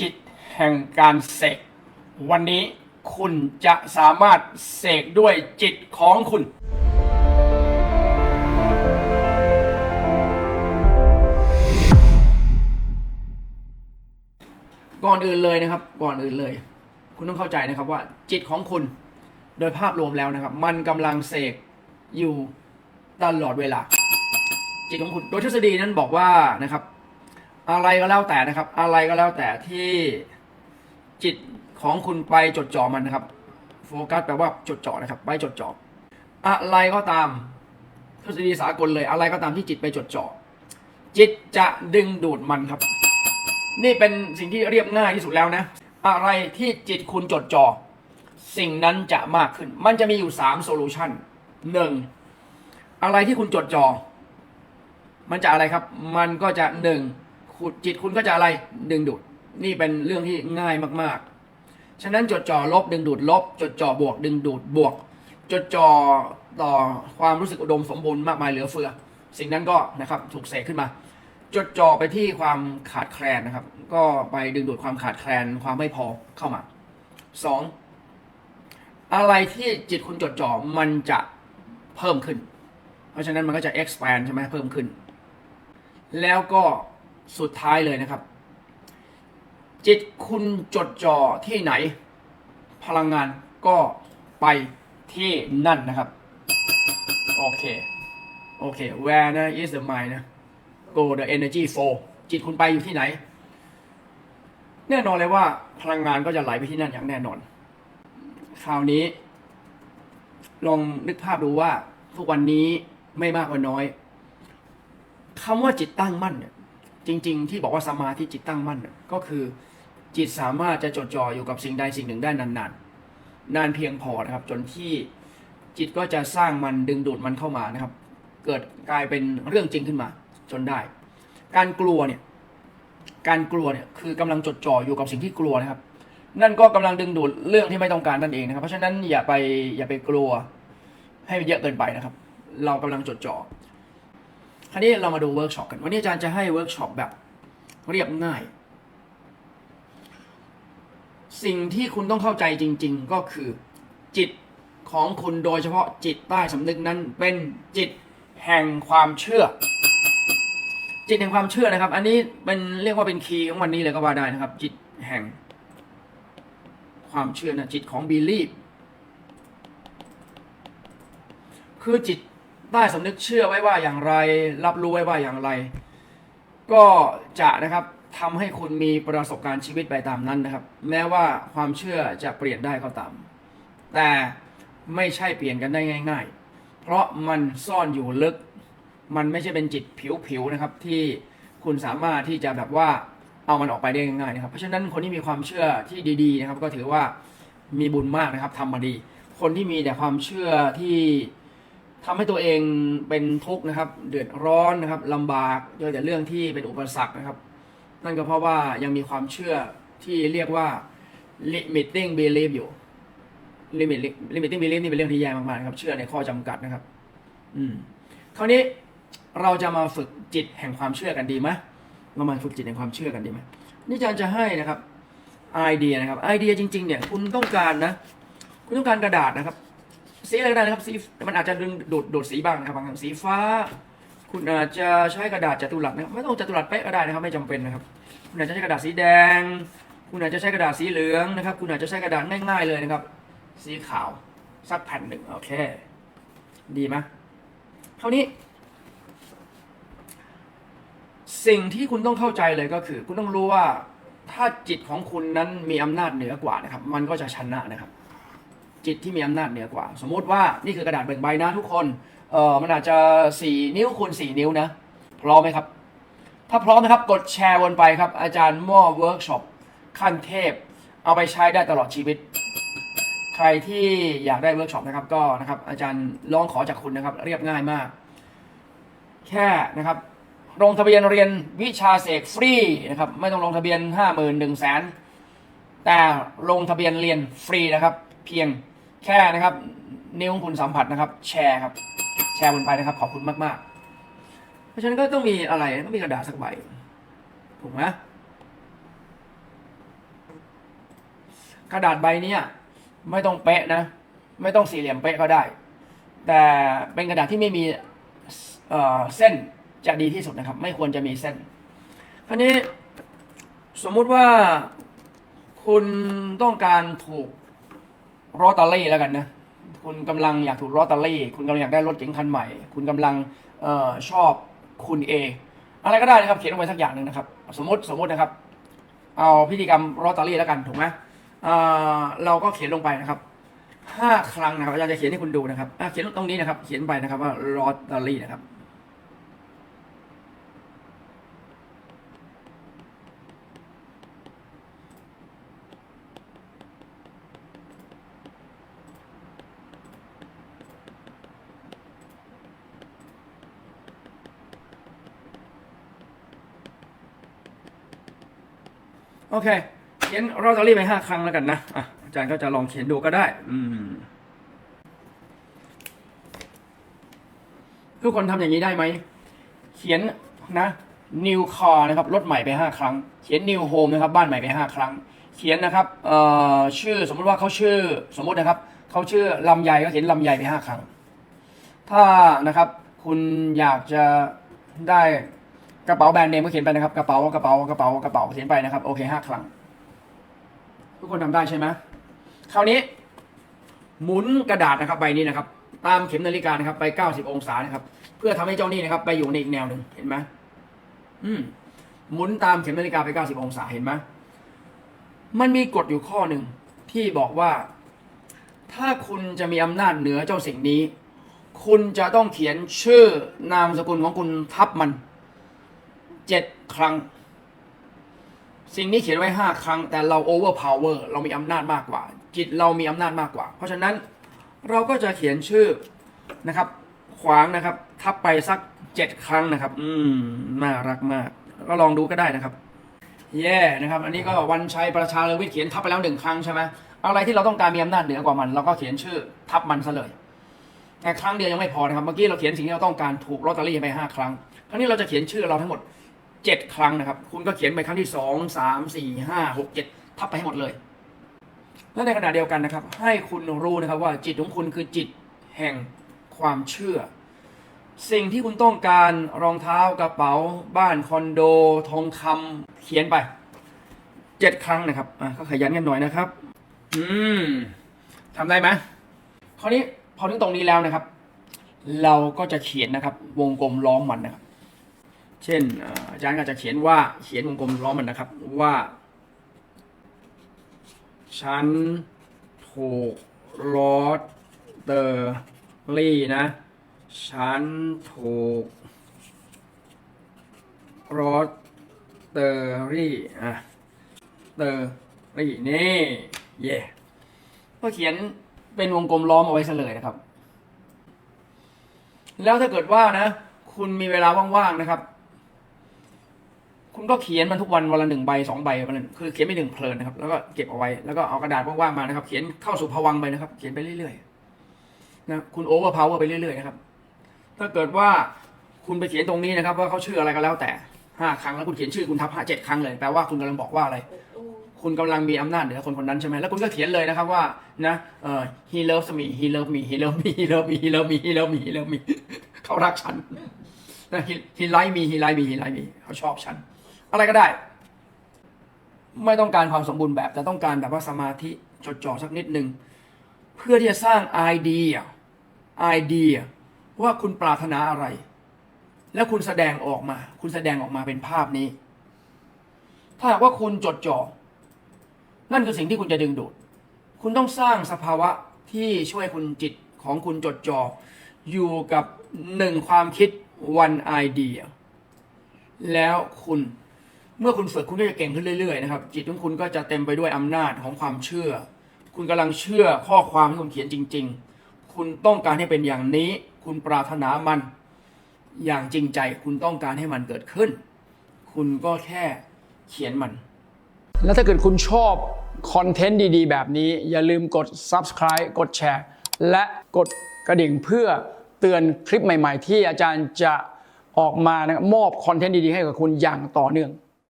จิตแห่งการเสก วันนี้คุณจะสามารถเสกด้วยจิตของคุณ ก่อนอื่นเลยนะครับ ก่อนอื่นเลย คุณต้องเข้าใจนะครับว่าจิตของคุณโดยภาพรวมแล้วนะครับ มันกำลังเสกอยู่ตลอดเวลา จิตของคุณโดยทฤษฎีนั้นบอกว่านะครับ อะไรก็แล้วแต่นะครับ อะไรก็แล้วแต่ที่จิตของคุณไปจดจ่อมันนะครับ โฟกัสแปลว่าจดจ่อนะครับ ไปจดจ่ออะไรก็ตามทฤษฎีสากลเลย อะไรก็ตามที่จิตไปจดจ่อจิตจะดึงดูดมันครับ นี่เป็นสิ่งที่เรียบง่ายที่สุดแล้วนะ อะไรที่จิตคุณจดจ่อสิ่งนั้นจะมากขึ้น มันจะมีอยู่3โซลูชันหนึ่งอะไรที่คุณจดจ่อมันจะอะไรครับ มันก็จะหนึ่ง จิตคุณก็จะอะไรดึงดูด นี่เป็นเรื่องที่ง่ายมากๆ ฉะนั้นจดจ่อลบดึงดูดลบ จดจ่อบวกดึงดูดบวก จดจ่อต่อความรู้สึกอุดมสมบูรณ์มากมายเหลือเฟือ สิ่งนั้นก็นะครับถูกเสกขึ้นมา จดจ่อไปที่ความขาดแคลนนะครับ ก็ไปดึงดูดความขาดแคลนความไม่พอเข้ามาสองอะไรที่จิตคุณจดจ่อมันจะเพิ่มขึ้น เพราะฉะนั้นมันก็จะ expand ใช่ไหมเพิ่มขึ้น แล้วก็ สุดท้ายเลยนะครับ จิตคุณจดจ่อที่ไหน พลังงานก็ไปที่นั่นนะครับ โอเค โอเค where นะ is the mind นะ go the energy flow จิตคุณไปอยู่ที่ไหน แน่นอนเลยว่าพลังงานก็จะไหลไปที่นั่นอย่างแน่นอน คราวนี้ ลองนึกภาพดูว่าทุกวันนี้ไม่มากก็น้อยคำว่าจิตตั้งมั่นเนี่ย จริง ๆ ที่บอกว่าสมาธิจิตตั้งมั่นก็คือจิตสามารถจะจดจ่ออยู่กับสิ่งใดสิ่งหนึ่งได้นานๆ นานเพียงพอนะครับ จนที่จิตก็จะสร้างมันดึงดูดมันเข้ามานะครับ เกิดกลายเป็นเรื่องจริงขึ้นมา จนได้ การกลัวเนี่ยการกลัวเนี่ยคือกำลังจดจ่ออยู่กับสิ่งที่กลัวนะครับ นั่นก็กำลังดึงดูดเรื่องที่ไม่ต้องการนั่นเองนะครับ เพราะฉะนั้นอย่าไปอย่าไปกลัวให้เยอะเกินไปนะครับ เรากำลังจดจ่อาวนี้เรามาดูเวิร์กช็อปกัน วันนี้อาจารย์จะให้เวิร์กช็อปแบบเรียบง่าย สิ่งที่คุณต้องเข้าใจจริง ๆ ก็คือ จิตของคุณโดยเฉพาะจิตใต้สำนึกนั้นเป็นจิตแห่งความเชื่อ จิตแห่งความเชื่อนะครับ อันนี้เป็นเรียกว่าเป็นคีย์ของวันนี้เลยก็ว่าได้นะครับ จิตแห่ง ความเชื่อนะจิตของ belief คือจิต ใต้สำนึกเชื่อไว้ว่าอย่างไร รับรู้ไว้ว่าอย่างไร ก็จะนะครับทำให้คุณมีประสบการณ์ชีวิตไปตามนั้นนะครับ แม้ว่าความเชื่อจะเปลี่ยนได้ก็ตาม แต่ไม่ใช่เปลี่ยนกันได้ง่าย ๆ เพราะมันซ่อนอยู่ลึก มันไม่ใช่เป็นจิตผิวๆนะครับ ที่คุณสามารถที่จะแบบว่าเอามันออกไปได้ง่ายๆนะครับ เพราะฉะนั้นคนที่มีความเชื่อที่ดีๆนะครับ ก็ถือว่ามีบุญมากนะครับทำมาดี คนที่มีแต่ความเชื่อที่ ทำให้ตัวเองเป็นทุกข์นะครับ เดือดร้อนนะครับลำบากเจอแต่เรื่องที่เป็นอุปสรรคนะครับ นั่นก็เพราะว่ายังมีความเชื่อที่เรียกว่า limiting belief อยู่ limit limiting belief นี่เป็นเรื่องที่แย่มากๆนะครับ เชื่อในข้อจำกัดนะครับ อืมคราวนี้เราจะมาฝึกจิตแห่งความเชื่อกันดีไหมเรามาฝึกจิตแห่งความเชื่อกันดีไหมนี่อาจารย์จะให้นะครับไอเดียนะครับไอเดียจริง ๆ เนี่ย คุณต้องการนะ คุณต้องการกระดาษนะครับ สีอะไรก็ได้นะครับสีมันอาจจะดึงดูดดูดสีบ้างนะครับบางครั้งสีฟ้า คุณอาจจะใช้กระดาษจัตุรัสนะครับไม่ต้องจัตุรัสเป๊ะก็ได้นะครับ ไม่จำเป็นนะครับ คุณอาจจะใช้กระดาษสีแดง คุณอาจจะใช้กระดาษสีเหลืองนะครับ คุณอาจจะใช้กระดาษง่ายๆเลยนะครับ สีขาวสักแผ่นหนึ่งโอเค ดีไหมคราวนี้ สิ่งที่คุณต้องเข้าใจเลยก็คือ คุณต้องรู้ว่าถ้าจิตของคุณนั้นมีอำนาจเหนือกว่านะครับ มันก็จะชนะนะครับ จิตที่มีอำนาจเหนือกว่า สมมติว่านี่คือกระดาษเบิกใบนะทุกคนเออมันอาจจะสี่นิ้วคูณสี่นิ้วนะ พร้อมไหมครับ ถ้าพร้อมนะครับกดแชร์วนไปครับ อาจารย์ม่อเวิร์กช็อปขั้นเทพ เอาไปใช้ได้ตลอดชีวิต ใครที่อยากได้เวิร์กช็อปนะครับก็นะครับอาจารย์ลองขอจากคุณนะครับ เรียบง่ายมาก แค่นะครับลงทะเบียนเรียนวิชาเสกฟรีนะครับไม่ต้องลงทะเบียนห้าหมื่นหนึ่งแสนแต่ลงทะเบียนเรียนฟรีนะครับ เพียงแค่นะครับ นิ้วของคุณสัมผัสนะครับ แชร์ครับ แชร์บนไปนะครับ ขอบคุณมากๆ เพราะฉะนั้นก็ต้องมีอะไรต้องมีกระดาษสักใบถูกไหมกระดาษใบเนี้ยไม่ต้องเป๊ะนะ ไม่ต้องสี่เหลี่ยมเป๊ะก็ได้ แต่เป็นกระดาษที่ไม่มีเเส้นจะดีที่สุดนะครับ ไม่ควรจะมีเส้นคราวนี้สมมุติว่าคุณต้องการถูก รอตเตอรี่แล้วกันนะ คุณกำลังอยากถูกลอตเตอรี่คุณกำลังอยากได้รถเก๋งคันใหม่ คุณกำลังเออชอบคุณเออะไรก็ได้นะครับ เขียนลงไปสักอย่างหนึ่งนะครับ สมมติสมมตินะครับ เอาพิธีกรรมลอตเตอรี่แล้วกันถูกไหมเอ่อเราก็เขียนลงไปนะครับห้าครั้งนะครับอาจารย์จะเขียนให้คุณดูนะครับเขียนตรงนี้นะครับ เขียนไปนะครับว่าลอตเตอรี่นะครับ โอเค เขียนลอตอรี่ไปห้าครั้งแล้วกันนะอะอาจารย์ก็จะลองเขียนดูก็ได้ อืม ทุกคนทำอย่างนี้ได้ไหม เขียนนะ new car นะครับรถใหม่ไปห้าครั้ง เขียน new home นะครับบ้านใหม่ไปห้าครั้ง เขียนนะครับเอ่อชื่อสมมุติว่าเขาชื่อสมมุตินะครับเขาชื่อลำไยก็เขียนลำไยไปห้าครั้ง ถ้านะครับ คุณอยากจะได้ กระเป๋าแบรนด์เนมก็เขียนไปนะครับกระเป๋ากระเป๋ากระเป๋ากระเป๋าเขียนไปนะครับโอเคห้าครั้ง ทุกคนทำได้ใช่ไหมคราวนี้ หมุนกระดาษนะครับใบนี้นะครับ ตามเข็มนาฬิกานะครับ ไป90องศานะครับ เพื่อทำให้เจ้านี่นะครับ ไปอยู่ในอีกแนวหนึ่งเห็นไหมอืมหมุนตามเข็มนาฬิกาไป90องศาเห็นไหมมันมีกฎอยู่ข้อหนึ่งที่บอกว่า ถ้าคุณจะมีอำนาจเหนือเจ้าสิ่งนี้ คุณจะต้องเขียนชื่อนามสกุลของคุณทับมัน เจ็ดครั้ง สิ่งนี้เขียนไว้ห้าครั้ง แต่เรา over power เวอร์เรามีอำนาจมากกว่า จิตเรามีอำนาจมากกว่า เพราะฉะนั้นเราก็จะเขียนชื่อนะครับ ขวางนะครับ ทับไปสักเจ็ดครั้งนะครับ อืมน่ารักมาก ก็ลองดูก็ได้นะครับแย่นะครับ อันนี้ก็วันชัยประชาเลวิทยเขียนทับไปแล้วหนึ่งครั้งใช่ไหมอะไรที่เราต้องการมีอำนาจเหนือกว่ามันเราก็เขียนชื่อทับมันซะเลยแต่ครั้งเดียวยังไม่พอนะครับ เมื่อกี้เราเขียนสิ่งที่เราต้องการถูกลอตเตอรี่ไปห้าครั้ง ครั้งนี้เราจะเขียนชื่อเราทั้งหมด เจ็ดครั้งนะครับ คุณก็เขียนไปครั้งที่สองสามสี่ห้าหกเจ็ดทับไปให้หมดเลย และในขณะเดียวกันนะครับ ให้คุณรู้นะครับว่าจิตของคุณคือจิตแห่งความเชื่อ สิ่งที่คุณต้องการรองเท้ากระเป๋า บ้านคอนโด ทองคำเขียนไปเจ็ดครั้งนะครับอะก็ขยันกันหน่อยนะครับ อืมทำได้ไหมคราวนี้พอถึงตรงนี้แล้วนะครับ เราก็จะเขียนนะครับ วงกลมล้อมมันนะครับ เช่นอาจารย์ก็จะเขียนว่าเขียนวงกลมล้อมมันนะครับว่า ฉันถูกลอตเตอรี่นะ ฉันถูกลอตเตอรี่อะเตอรี่นี่เย่ก็เขียนเป็นวงกลมล้อมเอาไว้เฉลยนะครับ แล้วถ้าเกิดว่านะ คุณมีเวลาว่างๆนะครับ คุณก็เขียนมันทุกวันวันละหนึ่งใบสองใบวันละคือเขียนไปหนึ่งเพลินนะครับ แล้วก็เก็บเอาไว้แล้วก็เอากระดาษว่างๆมานะครับ เขียนเข้าสู่ภวังไปนะครับ เขียนไปเรื่อยๆนะคุณโอเวอร์พาวเวอร์ไปเรื่อยๆนะครับ ถ้าเกิดว่าคุณไปเขียนตรงนี้นะครับ ว่าเขาชื่ออะไรก็แล้วแต่ห้าครั้งแล้วคุณเขียนชื่อคุณทับห้าเจ็ดครั้งเลยแปลว่าคุณกำลังบอกว่าอะไร คุณกำลังมีอำนาจเหนือคนคนนั้นใช่ไหมแล้วคุณก็เขียนเลยนะครับว่านะเอ่อ he loves me he loves me he loves me he loves me he loves me he loves me he loves me เขารักฉันนะ he he like me he like me he like me เขาชอบฉัน อะไรก็ได้ ไม่ต้องการความสมบูรณ์แบบ แต่ต้องการแบบว่าสมาธิจดจ่อสักนิดหนึ่งเพื่อที่จะสร้างไอเดียไอเดียว่าคุณปรารถนาอะไร แล้วคุณแสดงออกมา คุณแสดงออกมาเป็นภาพนี้ ถ้าหากว่าคุณจดจ่อนั่นคือสิ่งที่คุณจะดึงดูด คุณต้องสร้างสภาวะที่ช่วยคุณจิตของคุณจดจ่ออยู่กับหนึ่งความคิด one idea แล้วคุณ เมื่อคุณฝึกคุณก็จะเก่งขึ้นเรื่อยๆนะครับจิตของคุณก็จะเต็มไปด้วยอำนาจของความเชื่อ คุณกำลังเชื่อข้อความที่คุณเขียนจริง ๆ คุณต้องการให้เป็นอย่างนี้ คุณปรารถนามัน อย่างจริงใจ คุณต้องการให้มันเกิดขึ้น คุณก็แค่เขียนมัน แล้วถ้าเกิดคุณชอบคอนเทนต์ดีๆ แบบนี้ อย่าลืมกด subscribe กดแชร์ และกดกระดิ่งเพื่อเตือนคลิปใหม่ ๆ ที่อาจารย์จะออกมานะมอบคอนเทนต์ดีๆ ให้กับคุณอย่างต่อเนื่อง